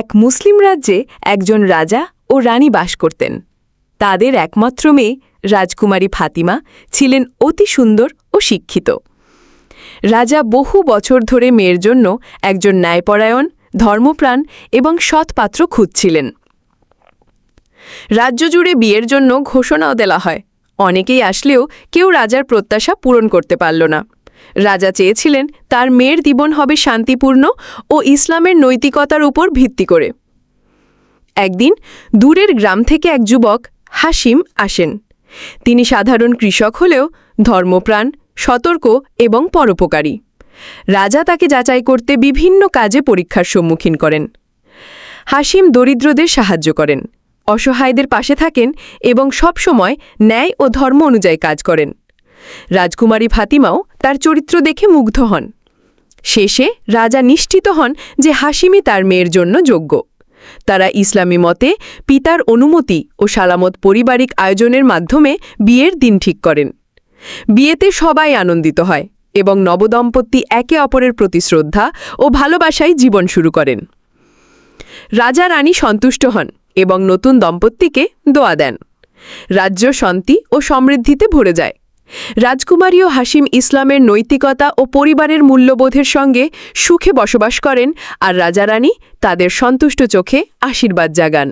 এক মুসলিম রাজ্যে একজন রাজা ও রানী বাস করতেন। তাদের একমাত্র মেয়ে রাজকুমারী ফাতিমা ছিলেন অতি সুন্দর ও শিক্ষিত। রাজা বহু বছর ধরে মেয়ের জন্য একজন ন্যায়পরায়ণ, ধর্মপ্রাণ এবং সৎপাত্র খুঁজছিলেন। রাজ্য জুড়ে বিয়ের জন্য ঘোষণাও দেওয়া হয়। অনেকেই আসলেও কেউ রাজার প্রত্যাশা পূরণ করতে পারল না। রাজা চেয়েছিলেন তার মেয়ের জীবন হবে শান্তিপূর্ণ ও ইসলামের নৈতিকতার উপর ভিত্তি করে। একদিন দূরের গ্রাম থেকে এক যুবক হাসিম আসেন। তিনি সাধারণ কৃষক হলেও ধর্মপ্রাণ, সতর্ক এবং পরোপকারী। রাজা তাকে যাচাই করতে বিভিন্ন কাজে পরীক্ষার সম্মুখীন করেন। হাসিম দরিদ্রদের সাহায্য করেন, অসহায়দের পাশে থাকেন এবং সবসময় ন্যায় ও ধর্ম অনুযায়ী কাজ করেন। রাজকুমারী ফাতিমাও তার চরিত্র দেখে মুগ্ধ হন। শেষে রাজা নিশ্চিত হন যে হাসিমি তার মেয়ের জন্য যোগ্য। তারা ইসলামী মতে পিতার অনুমতি ও সালামত পারিবারিক আয়োজনের মাধ্যমে বিয়ের দিন ঠিক করেন। বিয়েতে সবাই আনন্দিত হয় এবং নবদম্পতি একে অপরের প্রতি শ্রদ্ধা ও ভালোবাসায় জীবন শুরু করেন। রাজা রানী সন্তুষ্ট হন এবং নতুন দম্পতিকে দোয়া দেন। রাজ্য শান্তি ও সমৃদ্ধিতে ভরে যায়। রাজকুমারী ও হাসিম ইসলামের নৈতিকতা ও পরিবারের মূল্যবোধের সঙ্গে সুখে বসবাস করেন আর রাজারানী তাদের সন্তুষ্ট চোখে আশীর্বাদ জাগান।